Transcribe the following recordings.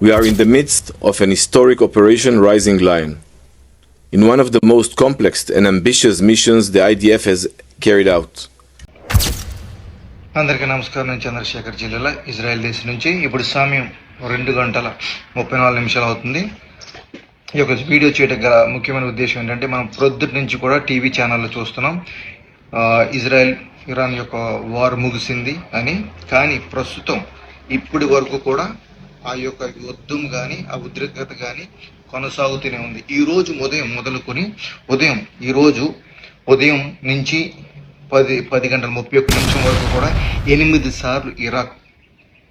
We are in the midst of an historic Operation Rising Lion. In one of the most complex and ambitious missions the IDF has carried out. అందరికీ నమస్కారం నేను చంద్రశేఖర్ జిల్లాలో Israel దేశం నుంచి ఇప్పుడు సమయం రెండు గంటల ముప్పై నాలుగు నిమిషాలు అవుతుంది ఈ యొక్క వీడియో చేయడం గల ముఖ్యమైన ఉద్దేశం ఏంటంటే మనం ప్రొద్దుటి నుంచి కూడా టీవీ ఛానల్లో చూస్తున్నాం ఆ, ఇజ్రాయెల్ ఇరాన్ యొక్క వార్ ముగిసింది అని కానీ ప్రస్తుతం ఇప్పటి వరకు కూడా ఆ యొక్క యుద్ధం కానీ ఆ ఉద్రిక్తత కానీ కొనసాగుతూనే ఉంది. ఈ రోజు ఉదయం మొదలుకొని ఉదయం ఈ రోజు ఉదయం నుంచి పది పది గంటల ముప్పై ఒక్క నిమిషం వరకు కూడా ఎనిమిది సార్లు ఇరాక్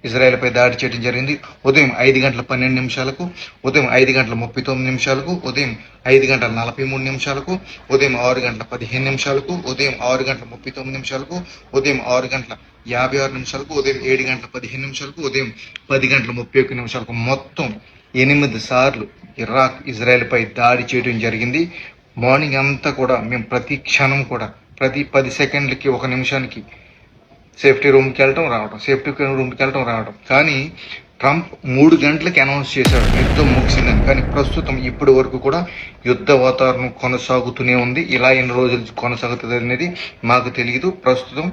ఇజ్రాయెల్పై దాడి చేయడం జరిగింది. ఉదయం ఐదు గంటల పన్నెండు నిమిషాలకు ఉదయం ఐదు గంటల ముప్పై తొమ్మిది నిమిషాలకు ఉదయం ఐదు గంటల నలభై మూడు నిమిషాలకు ఉదయం ఆరు గంటల పదిహేను నిమిషాలకు ఉదయం ఆరు గంటల ముప్పై తొమ్మిది నిమిషాలకు ఉదయం ఆరు గంటల యాభై ఆరు నిమిషాలకు ఉదయం ఏడు గంటల పదిహేను నిమిషాలకు ఉదయం పది గంటల ముప్పై ఒక్క నిమిషాలకు మొత్తం ఎనిమిది సార్లు ఇరాక్ ఇజ్రాయెల్పై దాడి చేయడం జరిగింది. మార్నింగ్ అంతా కూడా మేము ప్రతి క్షణం కూడా ప్రతి పది సెకండ్లకి ఒక నిమిషానికి సేఫ్టీ రూమ్కి వెళ్ళటం రావడం సేఫ్టీ రూమ్కి వెళ్ళటం రావడం కానీ ట్రంప్ మూడు గంటలకి అనౌన్స్ చేశాడు యుద్ధం ముగిసిందని. కానీ ప్రస్తుతం ఇప్పటి వరకు కూడా యుద్ధ వాతావరణం కొనసాగుతూనే ఉంది. ఇలా ఎన్ని రోజులు కొనసాగుతుంది అనేది మాకు తెలియదు ప్రస్తుతం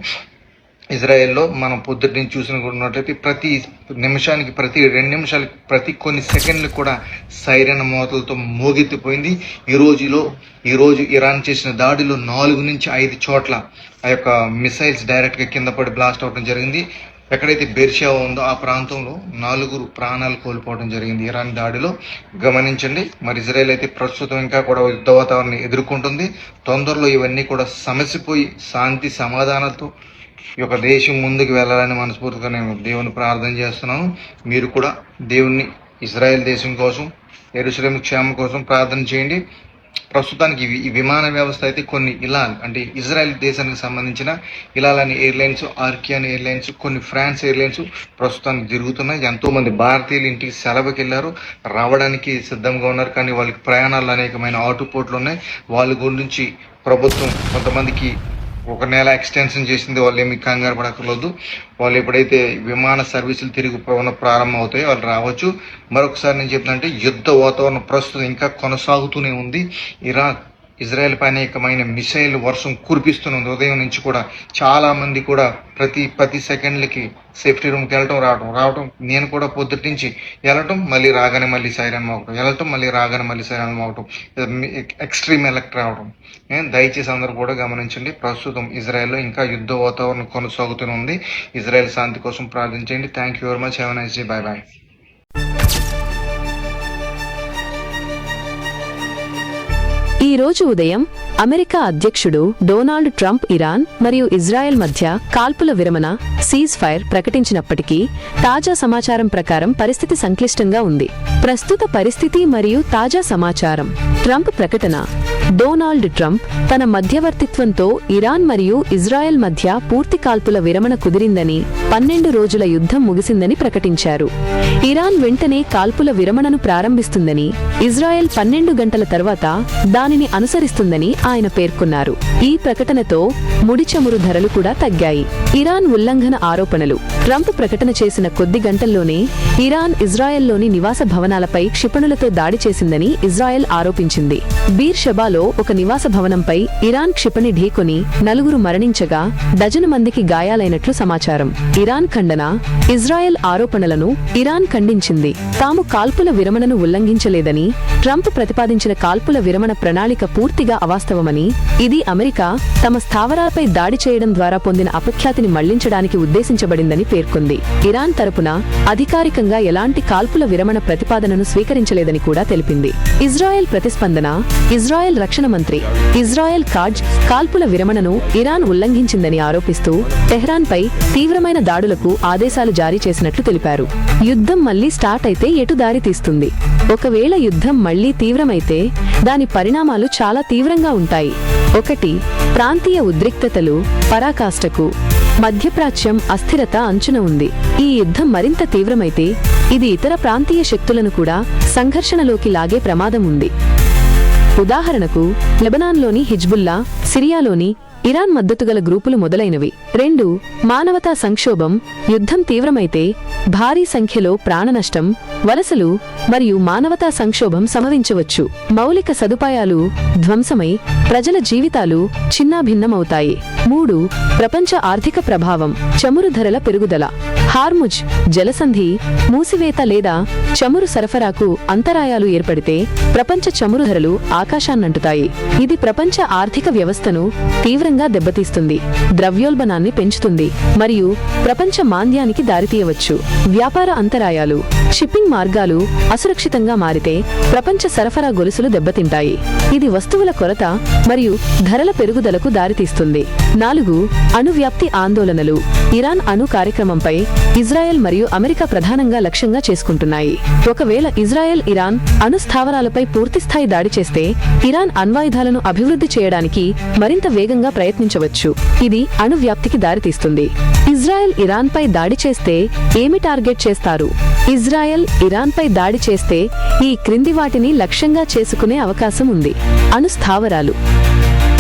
ఇజ్రాయెల్లో మనం పొద్దుటి నుంచి చూసినట్లయితే ప్రతి నిమిషానికి ప్రతి రెండు నిమిషాలకి ప్రతి కొన్ని సెకండ్లు కూడా సైరన్ మోతలతో మోగెత్తిపోయింది. ఈ రోజులో ఈరోజు ఇరాన్ చేసిన దాడిలో నాలుగు నుంచి ఐదు చోట్ల ఆ యొక్క మిసైల్స్ డైరెక్ట్గా కింద పడి బ్లాస్ట్ అవడం జరిగింది. ఎక్కడైతే బెర్షియా ఉందో ఆ ప్రాంతంలో నాలుగురు ప్రాణాలు కోల్పోవడం జరిగింది ఇరాన్ దాడిలో. గమనించండి మరి ఇజ్రాయెల్ అయితే ప్రస్తుతం ఇంకా కూడా యుద్ధ వాతావరణం ఎదుర్కొంటుంది. తొందరలో ఇవన్నీ కూడా సమసిపోయి శాంతి సమాధానాలతో ఈ యొక్క దేశం ముందుకు వెళ్ళాలని మనస్ఫూర్తిగా నేను దేవుని ప్రార్థన చేస్తున్నాను. మీరు కూడా దేవుణ్ణి ఇజ్రాయెల్ దేశం కోసం ఎరుసలేం క్షేమం కోసం ప్రార్థన చేయండి. ప్రస్తుతానికి ఈ విమాన వ్యవస్థ అయితే కొన్ని ఇలాల్ అంటే ఇజ్రాయెల్ దేశానికి సంబంధించిన ఇలాల్ అనే ఎయిర్లైన్స్ ఆర్కియాన్ ఎయిర్లైన్స్ కొన్ని ఫ్రాన్స్ ఎయిర్లైన్స్ ప్రస్తుతానికి తిరుగుతున్నాయి. ఎంతో మంది భారతీయులు ఇంటికి సెలవుకి వెళ్ళారు రావడానికి సిద్ధంగా ఉన్నారు. కానీ వాళ్ళకి ప్రయాణాలు అనేకమైన ఆటుపోట్లు ఉన్నాయి. వాళ్ళ గురించి ప్రభుత్వం కొంతమందికి ఒక నెల ఎక్స్టెన్షన్ చేసింది వాళ్ళు ఏమి కంగారు పడక్కర్లేదు. వాళ్ళు ఎప్పుడైతే విమాన సర్వీసులు తిరిగి ప్రారంభం అవుతాయో వాళ్ళు రావచ్చు. మరొకసారి నేను చెప్తానంటే యుద్ధ వాతావరణం ప్రస్తుతం ఇంకా కొనసాగుతూనే ఉంది. ఇరాక్ ఇజ్రాయెల్ పై అనేకమైన మిసైల్ వర్షం కురిపిస్తుంది ఉదయం నుంచి కూడా చాలా మంది కూడా ప్రతి పది సెకండ్లకి సేఫ్టీ రూమ్కి వెళ్ళటం రావడం రావడం నేను కూడా పొద్దుటి నుంచి వెళ్ళటం మళ్ళీ రాగానే మళ్ళీ సైరన్ మోగటం. వెళ్ళటం మళ్ళీ రాగానే మళ్ళీ సైరన్ మోగటం. ఎక్స్ట్రీమ్ ఎలక్ట్ రావడం దయచేసి అందరూ కూడా గమనించండి. ప్రస్తుతం ఇజ్రాయెల్లో ఇంకా యుద్ధ వాతావరణం కొనసాగుతూనే ఉంది. ఇజ్రాయెల్ శాంతి కోసం ప్రార్థించండి. Thank you very much have nice bye bye ఈ రోజు ఉదయం అమెరికా అధ్యక్షుడు డొనాల్డ్ ట్రంప్ ఇరాన్ మరియు ఇజ్రాయెల్ మధ్య కాల్పుల విరమణ సీజ్ ఫైర్ ప్రకటించినప్పటికీ తాజా సమాచారం ప్రకారం పరిస్థితి సంక్లిష్టంగా ఉంది. ప్రస్తుత పరిస్థితి మరియు తాజా సమాచారం. ట్రంప్ ప్రకటన డొనాల్డ్ ట్రంప్ తన మధ్యవర్తిత్వంతో ఇరాన్ మరియు ఇజ్రాయెల్ మధ్య పూర్తి కాల్పుల విరమణ కుదిరిందని పన్నెండు రోజుల యుద్ధం ముగిసిందని ప్రకటించారు. ఇరాన్ వెంటనే కాల్పుల విరమణను ప్రారంభిస్తుందని ఇజ్రాయెల్ పన్నెండు గంటల తర్వాత దానిని అనుసరిస్తుందని ఆయన పేర్కొన్నారు. ఈ ప్రకటనతో ముడిచమురు ధరలు కూడా తగ్గాయి. ఇరాన్ ఉల్లంఘన ఆరోపణలు ట్రంప్ ప్రకటన చేసిన కొద్ది గంటల్లోనే ఇరాన్ ఇజ్రాయెల్లోని నివాస భవనాలపై క్షిపణులతో దాడి చేసిందని ఇజ్రాయెల్ ఆరోపించింది. బీర్ షబాలో ఒక నివాస భవనంపై ఇరాన్ క్షిపణి ఢీకొని నలుగురు మరణించగా డజను మందికి గాయాలైనట్లు సమాచారం. ఇరాన్ ఖండన ఇజ్రాయెల్ ఆరోపణలను ఇరాన్ ఖండించింది. తాము కాల్పుల విరమణను ఉల్లంఘించలేదని ట్రంప్ ప్రతిపాదించిన కాల్పుల విరమణ ప్రణాళిక పూర్తిగా అవాస్తవమని ఇది అమెరికా తమ స్థావరాలపై దాడి చేయడం ద్వారా పొందిన అపఖ్యాతిని మళ్ళించడానికి ఉద్దేశించబడిందని పేర్కొంది. ఇరాన్ తరపున అధికారికంగా ఎలాంటి కాల్పుల విరమణ ప్రతిపాదనను స్వీకరించలేదని కూడా తెలిపింది. ఇజ్రాయెల్ ప్రతిస్పందన ఇజ్రాయెల్ రక్షణ మంత్రి ఇజ్రాయెల్ కాజ్ కాల్పుల విరమణను ఇరాన్ ఉల్లంఘించిందని ఆరోపిస్తూ టెహ్రాన్పై తీవ్రమైన దాడులకు ఆదేశాలు జారీ చేసినట్లు తెలిపారు. యుద్ధం మళ్ళీ స్టార్ట్ అయితే ఎటు దారి తీస్తుంది? ఒకవేళ యుద్ధం మళ్ళీ తీవ్రమైతే దాని పరిణామాలు చాలా తీవ్రంగా ఉంటాయి. ఒకటి ప్రాంతీయ ఉద్రిక్తతలు పరాకాష్ఠకు మధ్యప్రాచ్యం అస్థిరత అంచున ఉంది. ఈ యుద్ధం మరింత తీవ్రమైతే ఇది ఇతర ప్రాంతీయ శక్తులను కూడా సంఘర్షణలోకి లాగే ప్రమాదం ఉంది. ఉదాహరణకు లెబనాన్లోని హిజ్బుల్లా సిరియాలోని ఇరాన్ మద్దతుగల గ్రూపులు మొదలైనవి. రెండు మానవతా సంక్షోభం యుద్ధం తీవ్రమైతే భారీ సంఖ్యలో ప్రాణనష్టం వలసలు మరియు మానవతా సంక్షోభం సంభవించవచ్చు. మౌలిక సదుపాయాలు ధ్వంసమై ప్రజల జీవితాలు చిన్నాభిన్నమవుతాయి. మూడు ప్రపంచ ఆర్థిక ప్రభావం చమురు ధరల పెరుగుదల. హార్ముజ్ జలసంధి మూసివేత లేదా చమురు సరఫరాకు అంతరాయాలు ఏర్పడితే ప్రపంచ చమురు ధరలు ఆకాశాన్నంటుతాయి. ఇది ప్రపంచ ఆర్థిక వ్యవస్థను తీవ్రంగా దెబ్బతీస్తుంది ద్రవ్యోల్బణాన్ని పెంచుతుంది మరియు ప్రపంచ మాంద్యానికి దారితీయవచ్చు. వ్యాపార అంతరాయాలు షిప్పింగ్ మార్గాలు అసురక్షితంగా మారితే ప్రపంచ సరఫరా గొలుసులు దెబ్బతింటాయి. ఇది వస్తువుల కొరత మరియు ధరల పెరుగుదలకు దారితీస్తుంది. నాలుగు అణువ్యాప్తి ఆందోళనలు. ఇరాన్ అణు కార్యక్రమంపై ఇజ్రాయెల్ మరియు అమెరికా ప్రధానంగా లక్ష్యంగా చేసుకుంటున్నాయి. ఒకవేళ ఇజ్రాయెల్ ఇరాన్ అణు స్థావరాలపై పూర్తిస్థాయి దాడి చేస్తే ఇరాన్ అణ్వాయుధాలను అభివృద్ధి చేయడానికి మరింత వేగంగా ప్రయత్నించవచ్చు. ఇది అణు వ్యాప్తికి దారితీస్తుంది. ఇజ్రాయెల్ ఇరాన్పై దాడి చేస్తే ఏమి టార్గెట్ చేస్తారు? ఇజ్రాయెల్ ఇరాన్పై దాడి చేస్తే ఈ క్రింది వాటిని లక్ష్యంగా చేసుకునే అవకాశం ఉంది. అణు స్థావరాలు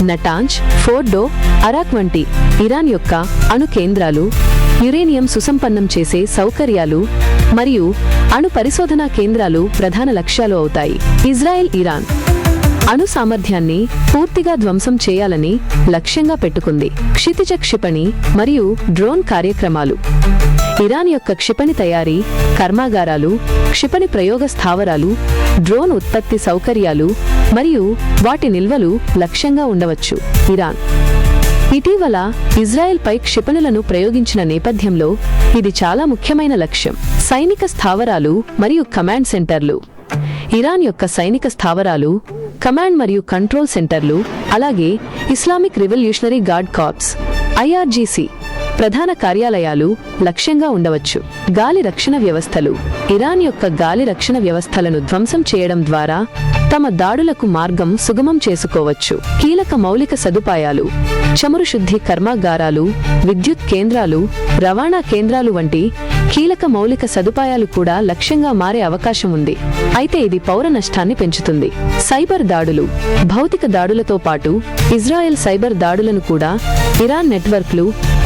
నటాంజ్ ఫోర్డో అరాక్ వంటి ఇరాన్ యొక్క అణు కేంద్రాలు యురేనియం సుసంపన్నం చేసే సౌకర్యాలు మరియు అణు పరిశోధనా కేంద్రాలు ప్రధాన లక్ష్యాలు అవుతాయి. ఇజ్రాయెల్ ఇరాన్ అణు సామర్థ్యాన్ని పూర్తిగా ధ్వంసం చేయాలని లక్ష్యంగా పెట్టుకుంది. క్షితిజ క్షిపణి మరియు డ్రోన్ కార్యక్రమాలు ఇరాన్ యొక్క క్షిపణి తయారీ కర్మాగారాలు క్షిపణి ప్రయోగ స్థావరాలు డ్రోన్ ఉత్పత్తి సౌకర్యాలు మరియు వాటి నిల్వలు లక్ష్యంగా ఉండవచ్చు. ఇరాన్. ఇటీవల ఇజ్రాయెల్పై క్షిపణులను ప్రయోగించిన నేపథ్యంలో ఇది చాలా ముఖ్యమైన లక్ష్యం. సైనిక స్థావరాలు మరియు కమాండ్ సెంటర్లు. ఇరాన్ యొక్క సైనిక స్థావరాలు కమాండ్ మరియు కంట్రోల్ సెంటర్లు అలాగే Islamic revolutionary guard corps IRGC ప్రధాన కార్యాలయాలు లక్ష్యంగా ఉండవచ్చు. గాలి రక్షణ వ్యవస్థలు. ఇరాన్ యొక్క గాలి రక్షణ వ్యవస్థలను ధ్వంసం చేయడం ద్వారా తమ దాడులకు మార్గం సుగమం చేసుకోవచ్చు. కీలక మౌలిక సదుపాయాలు. చమురు శుద్ధి కర్మాగారాలు విద్యుత్ కేంద్రాలు రవాణా కేంద్రాలు వంటి కీలక మౌలిక సదుపాయాలు కూడా లక్ష్యంగా మారే అవకాశం ఉంది. అయితే ఇది పౌర నష్టాన్ని పెంచుతుంది. సైబర్ దాడులు భౌతిక దాడులతో పాటు ఇజ్రాయెల్ సైబర్ దాడులను కూడా ఇరాన్ నెట్వర్క్లు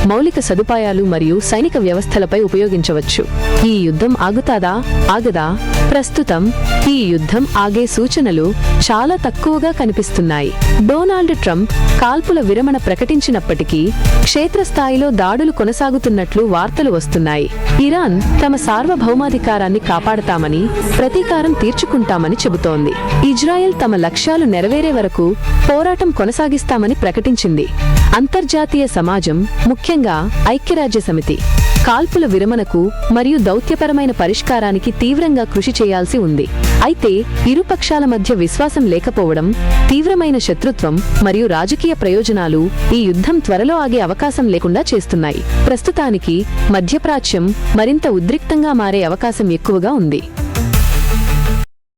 మౌలిక సదుపాయాలు మరియు సైనిక వ్యవస్థలపై ఉపయోగించవచ్చు. ఈ యుద్ధం ఆగుతాదా? ఆగదా? ప్రస్తుతం ఈ యుద్ధం ఆగే సూచనలు చాలా తక్కువగా కనిపిస్తున్నాయి. డొనాల్డ్ ట్రంప్ కాల్పుల విరమణ ప్రకటించినప్పటికీ క్షేత్రస్థాయిలో దాడులు కొనసాగుతున్నట్లు వార్తలు వస్తున్నాయి. ఇరాన్ తమ సార్వభౌమాధికారాన్ని కాపాడతామని ప్రతీకారం తీర్చుకుంటామని చెబుతోంది. ఇజ్రాయెల్ తమ లక్ష్యాలు నెరవేరే వరకు పోరాటం కొనసాగిస్తామని ప్రకటించింది. అంతర్జాతీయ సమాజం ముఖ్యంగా ఐక్యరాజ్య సమితి కాల్పుల విరమణకు మరియు దౌత్యపరమైన పరిష్కారానికి తీవ్రంగా కృషి చేయాల్సి ఉంది. అయితే ఇరు పక్షాల మధ్య విశ్వాసం లేకపోవడం తీవ్రమైన శత్రుత్వం మరియు రాజకీయ ప్రయోజనాలు ఈ యుద్ధం త్వరలో ఆగే అవకాశం లేకుండా చేస్తున్నాయి. ప్రస్తుతానికి మధ్యప్రాచ్యం మరింత ఉద్రిక్తంగా మారే అవకాశం ఎక్కువగా ఉంది.